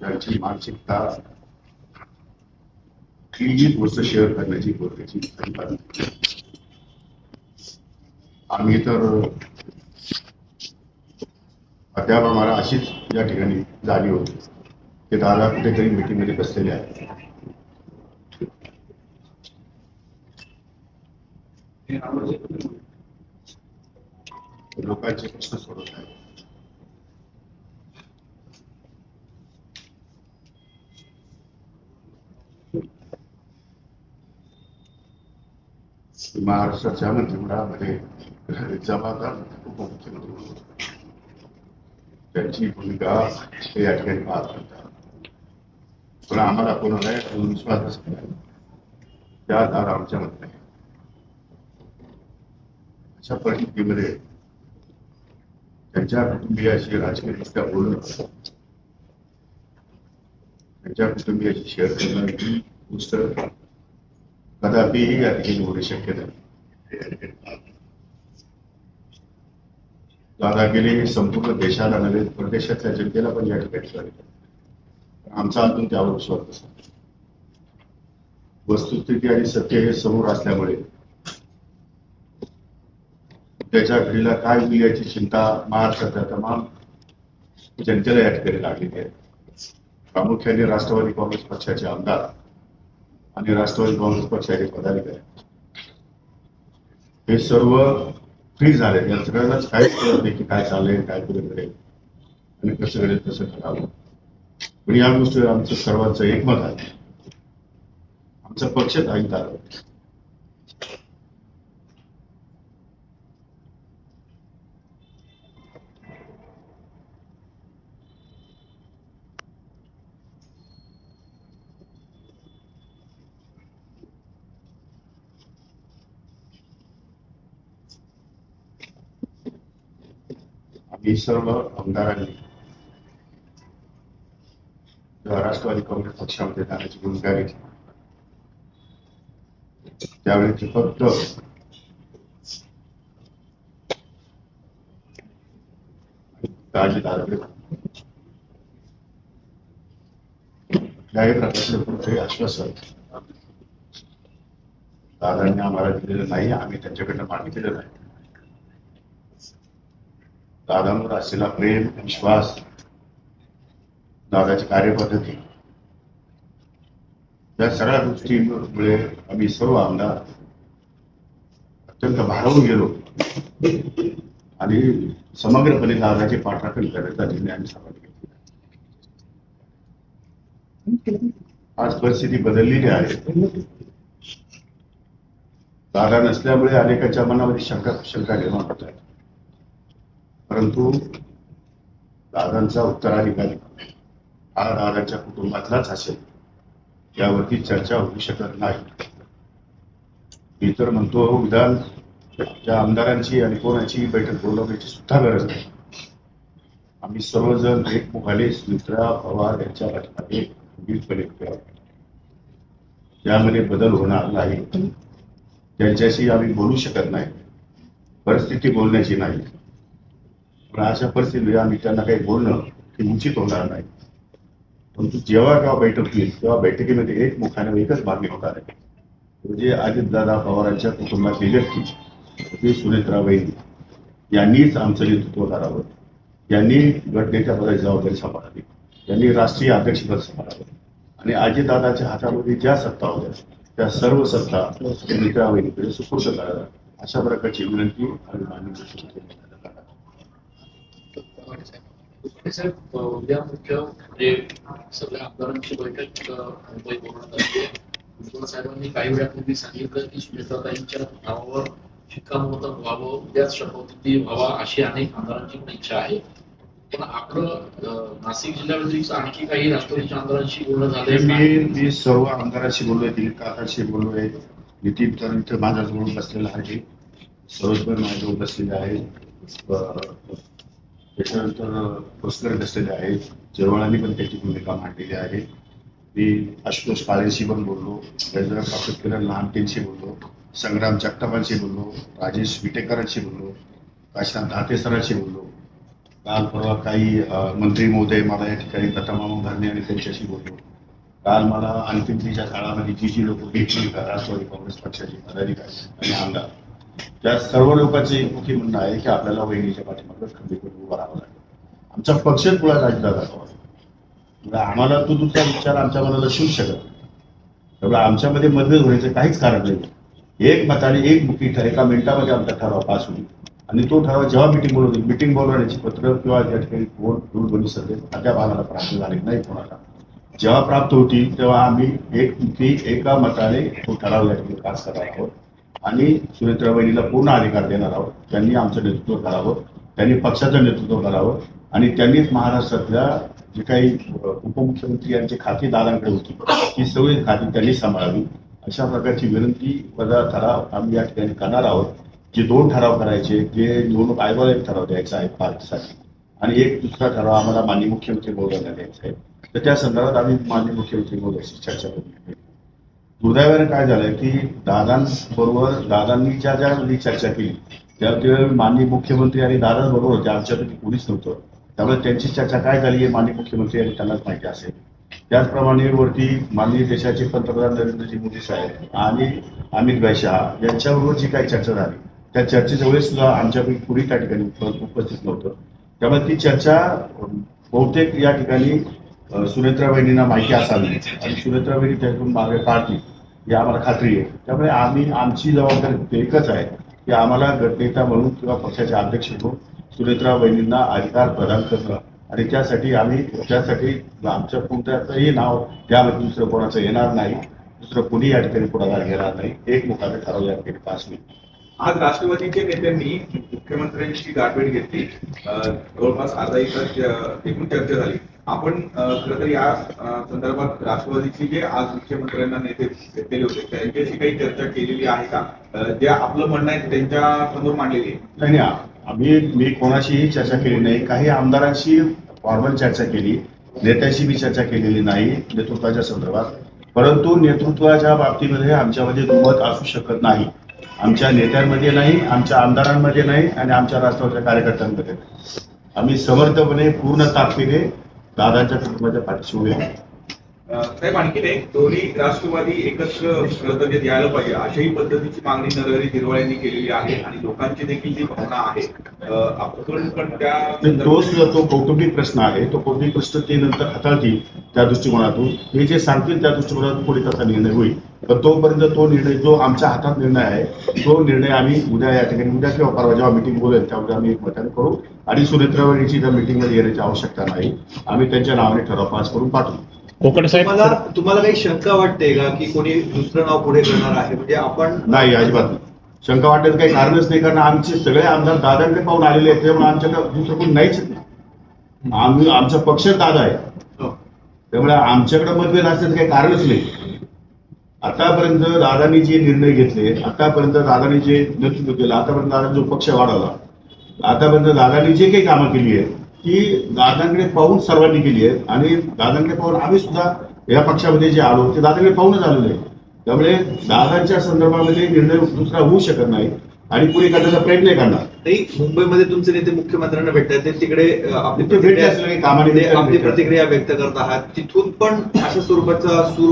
त्यांची मानसिकता कुठलीही गोष्ट शेअर करण्याची गोष्टीची आम्ही तर अद्याप आम्हाला अशीच या ठिकाणी झाली होती. ते दादा कुठेतरी मीटिंगमध्ये बसलेले आहेत. लोकांचे प्रश्न सोडवत आहेत. महाराष्ट्राच्या मंत्रिमंडळामध्ये जबाबदार उपमुख्यमंत्री म्हणून त्यांची भूमिका ते या ठिकाणी पार करतात पण आम्हाला कोणाला अजून विश्वास बसत नाही. त्या दार आमच्या मत नाही अशा परिस्थितीमध्ये त्यांच्या कुटुंबियाशी राजकीयदृष्ट्या बोलणं त्यांच्या कुटुंबियाशी शेअर करणं ही पुस्तक कदापिही या ठिकाणी होणे शक्य नाही. दादागिरी संपूर्ण देशाला नव्हे परदेशातल्या जनतेला पण या ठिकाणी आमचा अजून त्यावर विश्वास बसला वस्तुस्थिती आणि सत्य हे समोर असल्यामुळे त्याच्या घडीला काय होईल याची चिंता महाराष्ट्रातल्या तमाम जनतेला या ठिकाणी लागलेली आहे. प्रामुख्याने राष्ट्रवादी काँग्रेस पक्षाचे आमदार आणि राष्ट्रवादी काँग्रेस पक्षाचे पदाधिकारी. हे सर्व फ्री झाले या सगळ्यांनाच काहीच कळत नाही की काय चाललंय काय कुठे घडेल आणि कसं घडेल कसं ठरावं पण या गोष्टीवर आमचं सर्वांचं एकमत आहे. आमचा पक्षच ऐकत आम्ही सर्व आमदारांनी राष्ट्रवादी काँग्रेस पक्षामध्ये जाण्याची भूमिका घेतली. त्यावेळी ते फक्त काळजी कुठल्याही प्रकारचं कुठेही आश्वासन दादांनी आम्हाला दिलेलं नाही आम्ही त्यांच्याकडनं मागितलेलं नाही. दादांवर असलेला प्रेम विश्वास दादाची कार्यपद्धती या सगळ्या गोष्टीमुळे आम्ही सर्व आमदार अत्यंत भारावून गेलो. आणि समग्रपणे दादाचे पाठराखण करण्याचा निर्णय आम्ही सर्वांनी घेतला आज परिस्थिती बदललेली आहे. दादा नसल्यामुळे अनेकांच्या मनामध्ये शंका शंका निर्माण होत आहे. परंतु दादांचा उत्तराधिकारी हा दादाच्या कुटुंबातलाच असेल यावरती चर्चा होऊ शकत नाही. मी तर म्हणतो विधान त्या आमदारांची आणि कोणाची बैठक बोलवण्याची सुद्धा गरज नाही. आम्ही सर्वजण एकमुखाने सुमित्रा पवार यांच्या पाठीमागे खंबीरपणे त्यामध्ये बदल होणार नाही. त्यांच्याशी आम्ही बोलू शकत नाही. परिस्थिती बोलण्याची नाही. पण अशा परिस्थितीत आम्ही त्यांना काही बोलणं हे उचित होणार नाही. परंतु जेव्हा केव्हा बैठक होईल तेव्हा बैठकीमध्ये एक मुखाने एकच मागणी होणार आहे. म्हणजे अजितदादा पवारांच्या कुटुंबातील व्यक्ती म्हणजे सुनेत्राबाई यांनीच आमचं नेतृत्व करावं. यांनी गटनेत्यापदाची जबाबदारी सांभाळावी. यांनी राष्ट्रीय अध्यक्षपद सांभाळावं. आणि अजितदादाच्या हातामध्ये ज्या सत्ता होत्या त्या सर्व सत्ता सुनेत्राबाईंकडे सुपूर्द कराव्या अशा प्रकारची विनंती आणि साहेब उद्या मुख्य म्हणजे सगळ्या आमदारांची बैठक अ, बोलवण्यात आली आहे. भुजबळ साहेबांनी काही वेळापूर्वी सांगितलं की सुनेत्राताईंच्या नावावर शिक्कामोर्तब व्हावं उद्याच शपथविधी व्हावा अशी अनेक आमदारांची पण इच्छा आहे. पण आपलं नाशिक जिल्ह्याव्यतिरिक्त आणखी काही राष्ट्रवादीच्या आमदारांशी बोलणं झालंय? मी मी सर्व आमदारांशी बोललोय दिलीप काकाशी बोललोय नितीन तर माझ्याच बोलून बसलेला आहे. सरोज पण माझ्या बसलेले आहे. त्याच्यानंतर पुरस्कार बसलेले आहेत. जेवणाने पण त्याची भूमिका मांडलेली आहे. मी आशुतोष काळेंशी पण बोललो त्याच्यानंतर डॉक्टर लहानटेंशी बोललो संग्राम जगतापांशी बोललो राजेश विटेकरांशी बोललो काशीनाथ धाते सरांशी बोललो. काल परवा काही मंत्री महोदय मला या ठिकाणी दत्तामामा धरणे आणि त्यांच्याशी बोललो. काल मला अंतिमतेच्या काळामध्ये जी जी लोक भेटली का राष्ट्रवादी काँग्रेस पक्षाचे पदाधिकारी आणि आमदार त्या सर्व लोकांचे मुखी म्हणणं आहे की आपल्याला वहिनीच्या पाठीमागं खंबी उभं राहावं लागेल. आमचा पक्षच मुळात अजितदादा जातो म्हणजे आम्हाला तो दुसरा विचार आमच्या मनाला शिवू शकत त्यामुळे आमच्यामध्ये मतभेद होण्याचं काहीच कारण नाही. एक मताने एक मुखी ठर एका मिनिटामध्ये आमचा ठराव पास होईल. आणि तो ठराव जेव्हा मिटिंग बोलवली मिटिंग बोलवण्याची पत्र किंवा त्या ठिकाणी कोण दूरध्वनी सध्या अद्याप आम्हाला प्राप्त झाले नाही कोणाला. जेव्हा प्राप्त होती तेव्हा आम्ही एक मुखी एका मताने तो ठराव या ठिकाणी पास करणार आहोत आणि सुनेत्रा वहिनीला पूर्ण अधिकार देणार आहोत. त्यांनी आमचं नेतृत्व करावं. त्यांनी पक्षाचं नेतृत्व करावं. आणि त्यांनीच महाराष्ट्रातल्या जे काही उपमुख्यमंत्री यांची खाती दादांकडे होती ती सगळी खाती त्यांनी सांभाळावी. अशा प्रकारची विनंती वजा ठराव आम्ही या ठिकाणी करणार आहोत. जे दोन ठराव करायचे ते निवडणूक आयोगाला एक ठराव द्यायचा आहे पार्टीसाठी आणि एक दुसरा ठराव आम्हाला माननीय मुख्यमंत्री महोदयांना द्यायचा आहे. तर त्या संदर्भात आम्ही माननीय मुख्यमंत्री महोदयाशी चर्चा करू. दुर्दैवाने काय झालंय की दादांबरोबर दादांनी ज्या ज्या वेळी चर्चा केली त्या त्यावेळी माननीय मुख्यमंत्री आणि दादांबरोबर होते आमच्यापैकी कोणीच नव्हतं त्यामुळे त्यांची चर्चा काय झाली आहे माननीय मुख्यमंत्री आणि त्यांनाच माहिती असेल. त्याचप्रमाणे वरती माननीय देशाचे पंतप्रधान नरेंद्रजी मोदी साहेब आणि अमित भाई शहा यांच्याबरोबर जी काही चर्चा झाली त्या चर्चेच्या वेळेस सुद्धा आमच्यापैकी कुणी त्या ठिकाणी उपस्थित नव्हतं. त्यामुळे ती चर्चा बहुतेक या ठिकाणी अं, माहिती असावी. आणि सुनेत्रा वहिनी त्यातून मार्ग काढतील ही आम्हाला खात्री आहे. त्यामुळे आम्ही आमची जबाबदारी एकच आहे की आम्हाला गटनेता म्हणून किंवा पक्षाचे अध्यक्ष म्हणून सुनेत्रा अधिकार प्रदान करणं. आणि त्यासाठी आम्ही त्यासाठी आमच्या कोणत्याचंही नाव त्यामध्ये दुसरं कोणाचं येणार नाही. दुसरं कोणी या ठिकाणी पुढाकार घेणार नाही. एक मुखाने ठराव या ठिकाणी पास होईल आज राष्ट्रवादीच्या नेत्यांनी मुख्यमंत्र्यांची गाठभेट घेतली. जवळपास अर्धा एक एकूण चर्चा झाली. आपण अं, तर या संदर्भात राष्ट्रवादीचे जे आज मुख्यमंत्र्यांना नेते भेटलेले होते त्यांच्याशी काही चर्चा केलेली आहे का? जे आपलं म्हणणं आहे त्यांच्यासमोर मांडलेली आहे. नाही आम्ही मी कोणाशीही चर्चा केली नाही. काही आमदारांशी फॉर्मल चर्चा केली नेत्याशी मी चर्चा केलेली नाही नेतृत्वाच्या संदर्भात. परंतु नेतृत्वाच्या बाबतीमध्ये आमच्यामध्ये दुमत असू शकत नाही. आमच्या नेत्यांमध्ये नाही आमच्या आमदारांमध्ये नाही आणि आमच्या राष्ट्रवादीच्या कार्यकर्त्यांमध्ये. आम्ही समर्थपणे पूर्ण ताकदीने दादाच्या कुटुंबाच्या पाठीशी उभे आहोत. साहेब आणखीन एक दोन्ही राष्ट्रवादी एकत्र तर यायला पाहिजे. अशाही पद्धतीची मागणी नरहरी झिरवाळ यांनी केलेली आहे आणि लोकांची देखील जी भावना आहे आपण पण त्या तर तो सुद्धा तो कौटुंबिक प्रश्न आहे तो कौटुंबिक प्रश्न ते नंतर हाताळतील त्या दृष्टिकोनातून. हे जे सांगतील त्या दृष्टिकोनातून पुढे त्याचा निर्णय होईल. पण तोपर्यंत तो निर्णय जो आमच्या हातात निर्णय आहे तो निर्णय आम्ही उद्या या ठिकाणी उद्या किंवा परवा जेव्हा मिटिंग बोलेल त्यामध्ये आम्ही एक मताने करू. आणि सुनेत्रावळीची त्या मिटिंगमध्ये येण्याची आवश्यकता नाही. आम्ही त्यांच्या नावाने ठराव पास करून पाठवू. तुम्हाला तुम्हाला काही शंका वाटते का की कोणी दुसरं नाव पुढे करणार आहे? म्हणजे आपण नाही अजिबात. शंका वाटायचं काही कारणच नाही कारण आमचे सगळे आमदार दादांकडे पाहून आलेले आहेत त्यामुळे आमच्याकडे दुसरं कोणी नाहीच नाही. आम्ही आमचा पक्ष दादा आहे. हो. त्यामुळे आमच्याकडे मतभेद असण्याचं काही कारणच नाही. आतापर्यंत दादांनी जे निर्णय घेतले आतापर्यंत दादांनी जे नेतृत्व केलं आतापर्यंत दादांनी जो पक्ष वाढवला आतापर्यंत दादांनी जे काही कामं केली आहेत ती दादांकडे पाहून सर्वांनी केली आहेत. आणि दादांकडे पाहून आम्ही सुद्धा या पक्षामध्ये जे आलो ते दादांकडे पाहूनच आलेलो आहे. त्यामुळे दादांच्या संदर्भामध्ये निर्णय दुसरा होऊ शकत नाही आणि पुढे करण्याचा प्रयत्न करणार. नाही मुंबईमध्ये तुमचे नेते मुख्यमंत्र्यांना भेटतात ते तिकडे आपली. प्रतिक्रिया व्यक्त करत आहात. तिथून पण अशा स्वरूपाचा सूर